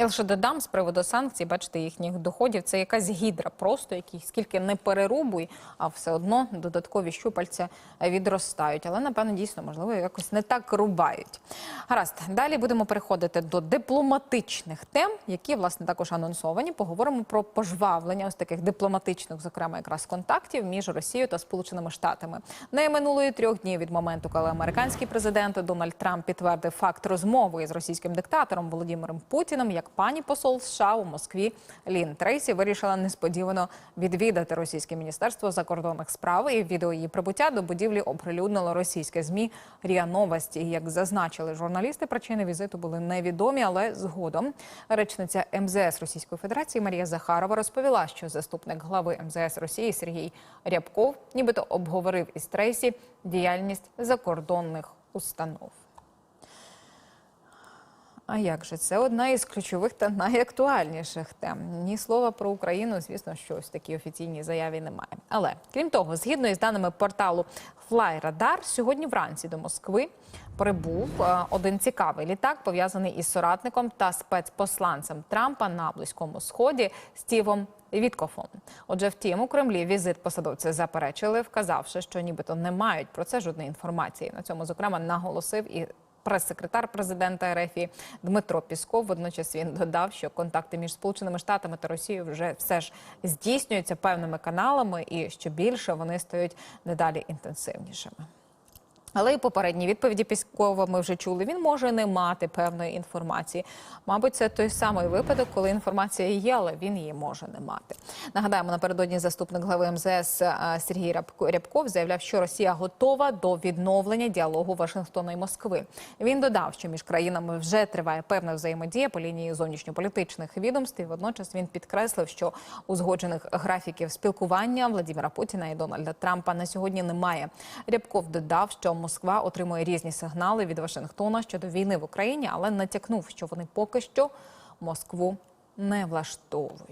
Я лише додам з приводу санкцій, бачите, їхніх доходів. Це якась гідра, просто які скільки не перерубуй, а все одно додаткові щупальця відростають. Але напевно дійсно можливо якось не так рубають. Гаразд, далі будемо переходити до дипломатичних тем, які власне також анонсовані. Поговоримо про пожвавлення ось таких дипломатичних, зокрема якраз контактів між Росією та Сполученими Штатами. Не минулої трьох днів від моменту, коли американський президент Дональд Трамп підтвердив факт розмови із російським диктатором Володимиром Путіним, як пані посол США у Москві Лін Трейсі вирішила несподівано відвідати російське міністерство закордонних справ. І відео її прибуття до будівлі оприлюднило російське змі Ріа Новості. Як зазначили журналісти, причини візиту були невідомі, але згодом речниця МЗС Російської Федерації Марія Захарова розповіла, що заступник глави МЗС Росії Сергій Рябков нібито обговорив із Трейсі діяльність закордонних установ. А як же це одна із ключових та найактуальніших тем? Ні слова про Україну, звісно, що ось такій офіційній заяві немає. Але крім того, згідно із даними порталу FlyRadar, сьогодні вранці до Москви прибув е, один цікавий літак, пов'язаний із соратником та спецпосланцем Трампа на близькому сході Стівом Віткофом. Отже, втім, у Кремлі візит посадовці заперечили, вказавши, що нібито не мають про це жодної інформації. На цьому зокрема наголосив і прес-секретар президента РФ Дмитро Пісков. Водночас він додав, що контакти між Сполученими Штатами та Росією вже все ж здійснюються певними каналами, і що більше вони стають дедалі інтенсивнішими. Але і попередні відповіді Піскова ми вже чули. Він може не мати певної інформації. Мабуть, це той самий випадок, коли інформація є, але він її може не мати. Нагадаємо, напередодні заступник глави МЗС Сергій Рябко- Рябков заявляв, що Росія готова до відновлення діалогу Вашингтона і Москви. Він додав, що між країнами вже триває певна взаємодія по лінії зовнішньополітичних відомств. І Водночас він підкреслив, що узгоджених графіків спілкування Владимира Путіна і Дональда Трампа на сьогодні немає. Рябков додав, що Москва отримує різні сигнали від Вашингтона щодо війни в Україні, але натякнув, що вони поки що Москву не влаштовують.